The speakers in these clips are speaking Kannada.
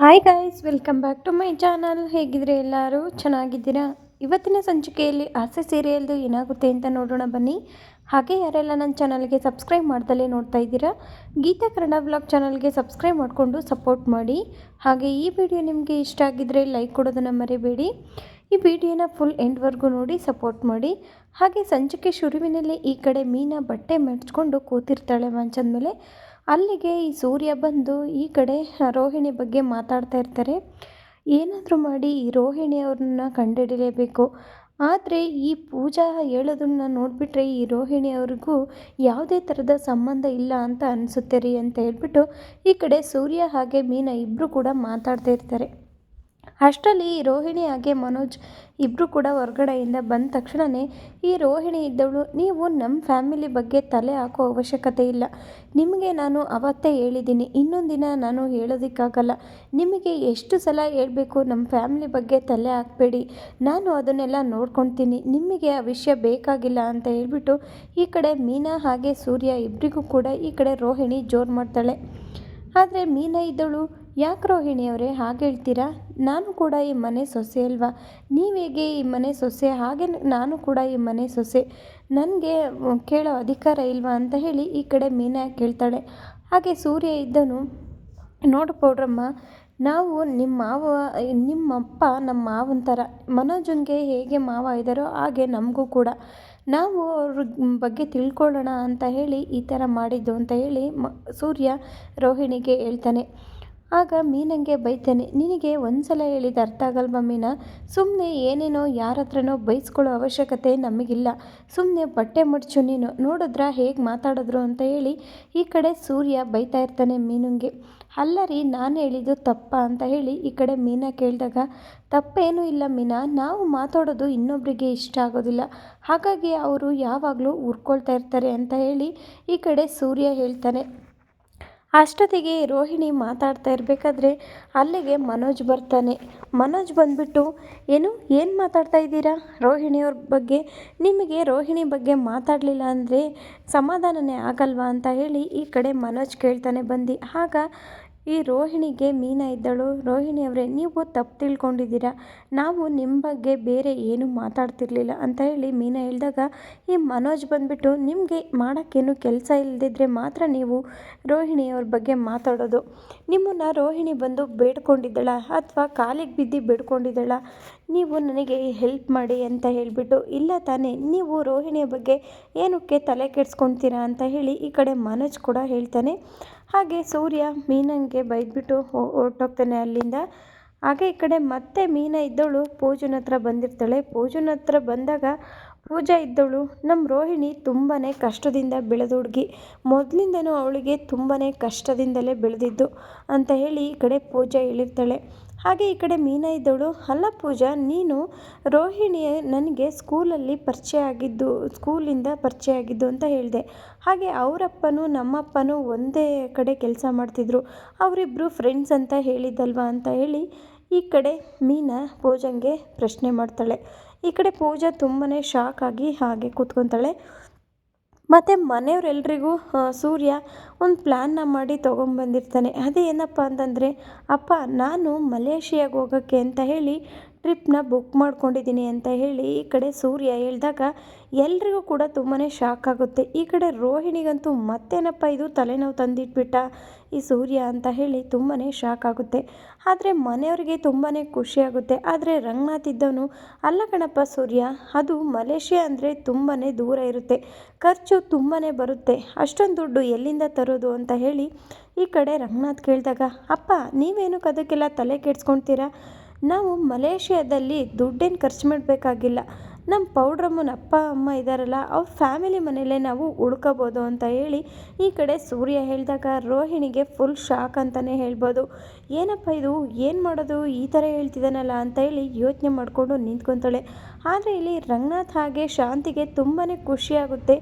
Hi guys welcome back to my channel ಹೇಗಿದ್ರೆ ಎಲ್ಲರೂ? ಚೆನ್ನಾಗಿದ್ದೀರಾ? ಇವತ್ತಿನ ಸಂಚಿಕೆಯಲ್ಲಿ ಆಸೆ ಸೀರಿಯಲ್ದು ಏನಾಗುತ್ತೆ ಅಂತ ನೋಡೋಣ ಬನ್ನಿ. ಹಾಗೆ ಯಾರೆಲ್ಲ ನನ್ನ ಚಾನಲ್ಗೆ ಸಬ್ಸ್ಕ್ರೈಬ್ ಮಾಡ್ದಲೇ ನೋಡ್ತಾ ಇದ್ದೀರಾ, ಗೀತಾ ಕನ್ನಡ ಬ್ಲಾಗ್ ಚಾನಲ್ಗೆ ಸಬ್ಸ್ಕ್ರೈಬ್ ಮಾಡಿಕೊಂಡು ಸಪೋರ್ಟ್ ಮಾಡಿ. ಹಾಗೆ ಈ ವಿಡಿಯೋ ನಿಮಗೆ ಇಷ್ಟ ಆಗಿದ್ದರೆ ಲೈಕ್ ಕೊಡೋದನ್ನು ಮರಿಬೇಡಿ. ಈ ವಿಡಿಯೋನ ಫುಲ್ ಎಂಡ್ವರೆಗೂ ನೋಡಿ ಸಪೋರ್ಟ್ ಮಾಡಿ. ಹಾಗೆ ಸಂಚಿಕೆ ಶುರುವಿನಲ್ಲಿ ಈ ಕಡೆ ಮೀನಾ ಬಟ್ಟೆ ಮೆಡ್ಚ್ಕೊಂಡು ಕೂತಿರ್ತಾಳೆ ಮಂಚದ ಮೇಲೆ ಅಲ್ಲಿಗೆ ಈ ಸೂರ್ಯ ಬಂದು ಈ ಕಡೆ ರೋಹಿಣಿ ಬಗ್ಗೆ ಮಾತಾಡ್ತಾ ಇರ್ತಾರೆ. ಏನಾದರೂ ಮಾಡಿ ಈ ರೋಹಿಣಿ ಅವ್ರನ್ನ ಕಂಡುಹಿಡಿಯಲೇಬೇಕು ಆದರೆ ಈ ಪೂಜಾ ಹೇಳೋದನ್ನ ನೋಡಿಬಿಟ್ರೆ ಈ ರೋಹಿಣಿ ಅವ್ರಿಗೂ ಯಾವುದೇ ಥರದ ಸಂಬಂಧ ಇಲ್ಲ ಅಂತ ಅನಿಸುತ್ತೆ ರೀ ಅಂತ ಹೇಳ್ಬಿಟ್ಟು ಈ ಕಡೆ ಸೂರ್ಯ ಹಾಗೆ ಮೀನ ಇಬ್ಬರು ಕೂಡ ಮಾತಾಡ್ತಾ ಇರ್ತಾರೆ. ಅಷ್ಟರಲ್ಲಿ ಈ ರೋಹಿಣಿ ಹಾಗೆ ಮನೋಜ್ ಇಬ್ಬರು ಕೂಡ ಹೊರಗಡೆಯಿಂದ ಬಂದ ತಕ್ಷಣವೇ ಈ ರೋಹಿಣಿ ಇದ್ದವಳು, ನೀವು ನಮ್ಮ ಫ್ಯಾಮಿಲಿ ಬಗ್ಗೆ ತಲೆ ಹಾಕೋ ಅವಶ್ಯಕತೆ ಇಲ್ಲ. ನಿಮಗೆ ನಾನು ಅವತ್ತೇ ಹೇಳಿದ್ದೀನಿ. ಇನ್ನೊಂದು ದಿನ ನಾನು ಹೇಳೋದಕ್ಕಾಗಲ್ಲ. ನಿಮಗೆ ಎಷ್ಟು ಸಲ ಹೇಳಬೇಕು ನಮ್ಮ ಫ್ಯಾಮಿಲಿ ಬಗ್ಗೆ ತಲೆ ಹಾಕಬೇಡಿ. ನಾನು ಅದನ್ನೆಲ್ಲ ನೋಡ್ಕೊತೀನಿ. ನಿಮಗೆ ಆ ವಿಷಯ ಬೇಕಾಗಿಲ್ಲ ಅಂತ ಹೇಳ್ಬಿಟ್ಟು ಈ ಕಡೆ ಮೀನಾ ಹಾಗೆ ಸೂರ್ಯ ಇಬ್ಬರಿಗೂ ಕೂಡ ಈ ಕಡೆ ರೋಹಿಣಿ ಜೋರು ಮಾಡ್ತಾಳೆ. ಆದರೆ ಮೀನಾ ಇದ್ದವಳು ಯಾಕೆ ರೋಹಿಣಿ ಅವರೇ ಹಾಗೆ ಹೇಳ್ತೀರಾ? ನಾನು ಕೂಡ ಈ ಮನೆ ಸೊಸೆ ಅಲ್ವಾ? ನೀವೇಗೆ ಈ ಮನೆ ಸೊಸೆ? ಹಾಗೆ ನಾನು ಕೂಡ ಈ ಮನೆ ಸೊಸೆ. ನನಗೆ ಕೇಳೋ ಅಧಿಕಾರ ಇಲ್ವಾ ಅಂತ ಹೇಳಿ ಈ ಕಡೆ ಮೀನಾ ಕೇಳ್ತಾಳೆ. ಹಾಗೆ ಸೂರ್ಯ ಇದ್ದನು. ನೋಡು ಪೌಡ್ರಮ್ಮ, ನಾವು ನಿಮ್ಮ ಮಾವ ನಿಮ್ಮಪ್ಪ ನಮ್ಮ ಮಾವನ ಥರ. ಮನೋಜನ್ಗೆ ಹೇಗೆ ಮಾವ ಇದ್ದಾರೋ ಹಾಗೆ ನಮಗೂ ಕೂಡ. ನಾವು ಅವ್ರ ಬಗ್ಗೆ ತಿಳ್ಕೊಳ್ಳೋಣ ಅಂತ ಹೇಳಿ ಈ ಥರ ಮಾಡಿದ್ದು ಅಂತ ಹೇಳಿ ಮ, ಸೂರ್ಯ ರೋಹಿಣಿಗೆ ಹೇಳ್ತಾನೆ. ಆಗ ಮೀನಂಗೆ ಬೈತಾನೆ, ನಿನಗೆ ಒಂದು ಸಲ ಹೇಳಿದ ಅರ್ಥ ಆಗಲ್ವಾ ಮೀನ? ಸುಮ್ಮನೆ ಏನೇನೋ ಯಾರ ಹತ್ರನೋ ಬೈಸ್ಕೊಳ್ಳೋ ಅವಶ್ಯಕತೆ ನಮಗಿಲ್ಲ. ಸುಮ್ಮನೆ ಬಟ್ಟೆ ಮುಡ್ಚು ನೀನು. ನೋಡಿದ್ರ ಹೇಗೆ ಮಾತಾಡಿದ್ರು ಅಂತ ಹೇಳಿ ಈ ಕಡೆ ಸೂರ್ಯ ಬೈತಾ ಇರ್ತಾನೆ ಮೀನುಂಗೆ. ಅಲ್ಲ ರೀ, ನಾನು ಹೇಳಿದ್ದು ತಪ್ಪ ಅಂತ ಹೇಳಿ ಈ ಕಡೆ ಮೀನ ಕೇಳಿದಾಗ, ತಪ್ಪೇನೂ ಇಲ್ಲ ಮೀನಾ, ನಾವು ಮಾತಾಡೋದು ಇನ್ನೊಬ್ಬರಿಗೆ ಇಷ್ಟ ಆಗೋದಿಲ್ಲ. ಹಾಗಾಗಿ ಅವರು ಯಾವಾಗಲೂ ಉರ್ಕೊಳ್ತಾ ಇರ್ತಾರೆ ಅಂತ ಹೇಳಿ ಈ ಕಡೆ ಸೂರ್ಯ ಹೇಳ್ತಾನೆ. ಅಷ್ಟೊತ್ತಿಗೆ ರೋಹಿಣಿ ಮಾತಾಡ್ತಾ ಇರಬೇಕಾದ್ರೆ ಅಲ್ಲಿಗೆ ಮನೋಜ್ ಬರ್ತಾನೆ. ಮನೋಜ್ ಬಂದ್ಬಿಟ್ಟು, ಏನು ಏನು ಮಾತಾಡ್ತಾ ಇದ್ದೀರಾ? ರೋಹಿಣಿಯವ್ರ ಬಗ್ಗೆ, ನಿಮಗೆ ರೋಹಿಣಿ ಬಗ್ಗೆ ಮಾತಾಡಲಿಲ್ಲ ಅಂದರೆ ಸಮಾಧಾನನೇ ಆಗಲ್ವಾ? ಅಂತ ಹೇಳಿ ಈ ಕಡೆ ಮನೋಜ್ ಕೇಳ್ತಾನೆ ಬಂದು. ಆಗ ಈ ರೋಹಿಣಿಗೆ ಮೀನಾ ಇದ್ದಳು. ರೋಹಿಣಿ ಅವರೇ, ನೀವು ತಪ್ಪು ತಿಳ್ಕೊಂಡಿದ್ದೀರಾ? ನಾವು ನಿಮ್ಮ ಬಗ್ಗೆ ಬೇರೆ ಏನೂ ಮಾತಾಡ್ತಿರ್ಲಿಲ್ಲ ಅಂತ ಹೇಳಿ ಮೀನಾ ಹೇಳಿದಾಗ, ಈ ಮನೋಜ್ ಬಂದುಬಿಟ್ಟು ನಿಮಗೆ ಮಾಡೋಕ್ಕೇನು ಕೆಲಸ ಇಲ್ಲದಿದ್ದರೆ ಮಾತ್ರ ನೀವು ರೋಹಿಣಿಯವ್ರ ಬಗ್ಗೆ ಮಾತಾಡೋದು. ನಿಮ್ಮನ್ನು ರೋಹಿಣಿ ಬಂದು ಬೇಡ್ಕೊಂಡಿದ್ದಳ ಅಥವಾ ಕಾಲಿಗೆ ಬಿದ್ದು ಬೇಡ್ಕೊಂಡಿದ್ದಳ. ನೀವು ನನಗೆ ಹೆಲ್ಪ್ ಮಾಡಿ ಅಂತ ಹೇಳಿಬಿಟ್ಟು, ಇಲ್ಲ ತಾನೇ, ನೀವು ರೋಹಿಣಿಯ ಬಗ್ಗೆ ಏನಕ್ಕೆ ತಲೆ ಕೆಡಿಸ್ಕೊಳ್ತೀರಾ ಅಂತ ಹೇಳಿ ಈ ಕಡೆ ಮನೋಜ್ ಕೂಡ ಹೇಳ್ತಾನೆ ಹಾಗೆ ಸೂರ್ಯ ಮೀನಂಗೆ ಬೈದ್ಬಿಟ್ಟು ಹೊರಟೋಗ್ತಾನೆ ಅಲ್ಲಿಂದ. ಹಾಗೆ ಈ ಕಡೆ ಮತ್ತೆ ಮೀನ ಇದ್ದವಳು ಪೂಜನ ಹತ್ರ ಬಂದಿರ್ತಾಳೆ. ಪೂಜನ ಹತ್ರ ಬಂದಾಗ ಪೂಜಾ ಇದ್ದವಳು. ನಮ್ಮ ರೋಹಿಣಿ ತುಂಬಾ ಕಷ್ಟದಿಂದ ಬೆಳೆದು ಹುಡುಗಿ ಮೊದಲಿಂದನೂ ಅವಳಿಗೆ ತುಂಬಾ ಕಷ್ಟದಿಂದಲೇ ಬೆಳೆದಿದ್ದು ಅಂತ ಹೇಳಿ ಈ ಕಡೆ ಪೂಜಾ ಹೇಳಿರ್ತಾಳೆ. ಹಾಗೆ ಈ ಕಡೆ ಮೀನಾ ಇದ್ದವಳು. ಅಲ್ಲ ಪೂಜಾ, ನೀನು ರೋಹಿಣಿ ನನಗೆ ಸ್ಕೂಲಲ್ಲಿ ಪರಿಚಯ ಆಗಿದ್ದು, ಸ್ಕೂಲಿಂದ ಪರಿಚಯ ಆಗಿದ್ದು ಅಂತ ಹೇಳಿದೆ. ಹಾಗೆ ಅವರಪ್ಪನೂ ನಮ್ಮಪ್ಪನೂ ಒಂದೇ ಕಡೆ ಕೆಲಸ ಮಾಡ್ತಿದ್ರು. ಅವರಿಬ್ಬರು ಫ್ರೆಂಡ್ಸ್ ಅಂತ ಹೇಳಿದ್ದಲ್ವಾ? ಅಂತ ಹೇಳಿ ಈ ಕಡೆ ಮೀನಾ ಪೂಜಂಗೆ ಪ್ರಶ್ನೆ ಮಾಡ್ತಾಳೆ. ಈ ಕಡೆ ಪೂಜಾ ತುಂಬಾ ಶಾಕ್ ಆಗಿ ಹಾಗೆ ಕೂತ್ಕೊತಾಳೆ. ಮತ್ತು ಮನೆಯವರೆಲ್ರಿಗೂ ಸೂರ್ಯ ಒಂದು ಪ್ಲ್ಯಾನ್ನ ಮಾಡಿ ತೊಗೊಂಬಂದಿರ್ತಾನೆ. ಅದೇ ಏನಪ್ಪ ಅಂತಂದರೆ, ಅಪ್ಪ, ನಾನು ಮಲೇಷಿಯಾಗೆ ಹೋಗೋಕ್ಕೆ ಅಂತ ಹೇಳಿ ಟ್ರಿಪ್ನ ಬುಕ್ ಮಾಡ್ಕೊಂಡಿದ್ದೀನಿ ಅಂತ ಹೇಳಿ ಈ ಕಡೆ ಸೂರ್ಯ ಹೇಳಿದಾಗ ಎಲ್ರಿಗೂ ಕೂಡ ತುಂಬಾ ಶಾಕ್ ಆಗುತ್ತೆ. ಈ ಕಡೆ ರೋಹಿಣಿಗಂತೂ ಮತ್ತೇನಪ್ಪ ಇದು ತಲೆನೋವು ತಂದಿಟ್ಬಿಟ್ಟ ಈ ಸೂರ್ಯ ಅಂತ ಹೇಳಿ ತುಂಬಾ ಶಾಕ್ ಆಗುತ್ತೆ. ಆದರೆ ಮನೆಯವರಿಗೆ ತುಂಬಾ ಖುಷಿಯಾಗುತ್ತೆ ಆದರೆ ರಂಗನಾಥ್ ಇದ್ದವನು, ಅಲ್ಲ ಕಣಪ್ಪ ಸೂರ್ಯ, ಅದು ಮಲೇಷ್ಯಾ ಅಂದರೆ ತುಂಬಾ ದೂರ ಇರುತ್ತೆ. ಖರ್ಚು ತುಂಬಾ ಬರುತ್ತೆ. ಅಷ್ಟೊಂದು ದುಡ್ಡು ಎಲ್ಲಿಂದ ತರೋದು? ಅಂತ ಹೇಳಿ ಈ ಕಡೆ ರಂಗನಾಥ್ ಕೇಳಿದಾಗ, ಅಪ್ಪ ನೀವೇನಕ್ಕೆ ಅದಕ್ಕೆಲ್ಲ ತಲೆ ಕೆಡ್ಸ್ಕೊಳ್ತೀರಾ ನಾವು ಮಲೇಷ್ಯಾದಲ್ಲಿ ದುಡ್ಡೇನು ಖರ್ಚು ಮಾಡಬೇಕಾಗಿಲ್ಲ. ನಮ್ಮ ಪೌಡ್ರಮ್ಮನ ಅಪ್ಪ, ಅಮ್ಮ ಇದ್ದಾರಲ್ಲ ಅವ್ರ ಫ್ಯಾಮಿಲಿ ಮನೆಯಲ್ಲೇ ನಾವು ಉಳ್ಕೋಬೋದು ಅಂತ ಹೇಳಿ ಈ ಕಡೆ ಸೂರ್ಯ ಹೇಳಿದಾಗ ರೋಹಿಣಿಗೆ ಫುಲ್ ಶಾಕ್ ಅಂತಲೇ ಹೇಳ್ಬೋದು. ಏನಪ್ಪ ಇದು? ಏನು ಮಾಡೋದು? ಈ ಥರ ಹೇಳ್ತಿದ್ದಾನಲ್ಲ ಅಂತ ಹೇಳಿ ಯೋಚನೆ ಮಾಡಿಕೊಂಡು ನಿಂತ್ಕೊತಾಳೆ. ಆದರೆ ಇಲ್ಲಿ ರಂಗನಾಥ್ ಹಾಗೆ ಶಾಂತಿಗೆ ತುಂಬಾ ಖುಷಿಯಾಗುತ್ತೆ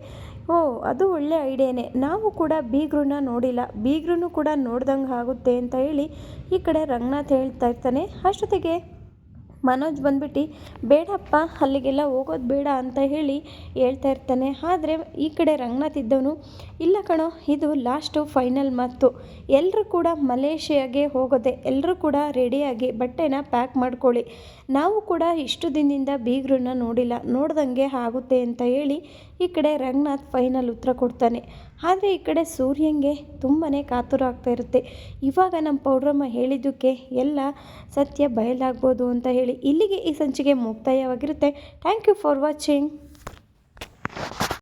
ಓ, ಅದು ಒಳ್ಳೆ ಐಡಿಯಾನೇ. ನಾವು ಕೂಡ ಬೀಗ್ರನ್ನ ನೋಡಿಲ್ಲ. ಬೀಗ್ರೂ ಕೂಡ ನೋಡ್ದಂಗೆ ಆಗುತ್ತೆ ಅಂತ ಹೇಳಿ ಈ ಕಡೆ ರಂಗನಾಥ್ ಹೇಳ್ತಾ ಇರ್ತಾನೆ. ಅಷ್ಟೊತ್ತಿಗೆ ಮನೋಜ್ ಬಂದ್ಬಿಟ್ಟು, ಬೇಡಪ್ಪ, ಅಲ್ಲಿಗೆಲ್ಲ ಹೋಗೋದು ಬೇಡ ಅಂತ ಹೇಳಿ ಹೇಳ್ತಾ ಇರ್ತಾನೆ. ಆದರೆ ಈ ಕಡೆ ರಂಗನಾಥ್ ಇದ್ದವನು, ಇಲ್ಲ ಕಣೋ, ಇದು ಲಾಸ್ಟು ಫೈನಲ್ ಮಾತು. ಎಲ್ಲರೂ ಕೂಡ ಮಲೇಷಿಯಾಗೆ ಹೋಗೋದೆ. ಎಲ್ಲರೂ ಕೂಡ ರೆಡಿಯಾಗಿ ಬಟ್ಟೆನ ಪ್ಯಾಕ್ ಮಾಡ್ಕೊಳ್ಳಿ. ನಾವು ಕೂಡ ಇಷ್ಟು ದಿನದಿಂದ ಬೀಗ್ರನ್ನ ನೋಡಿಲ್ಲ. ನೋಡ್ದಂಗೆ ಆಗುತ್ತೆ ಅಂತ ಹೇಳಿ ಈ ಕಡೆ ರಂಗನಾಥ್ ಫೈನಲ್ ಉತ್ತರ ಕೊಡ್ತಾನೆ. ಆದರೆ ಈ ಕಡೆ ಸೂರ್ಯನಿಗೆ ತುಂಬಾ ಕಾತುರ ಆಗ್ತಾ ಇರುತ್ತೆ. ಇವಾಗ ನಮ್ಮ ಪೌಡ್ರಮ್ಮ ಹೇಳಿದ್ದಕ್ಕೆ ಎಲ್ಲ ಸತ್ಯ ಬಯಲಾಗ್ಬೋದು ಅಂತ ಹೇಳಿ ಇಲ್ಲಿಗೆ ಈ ಸಂಚಿಕೆ ಮುಕ್ತಾಯವಾಗಿರುತ್ತೆ. Thank you for watching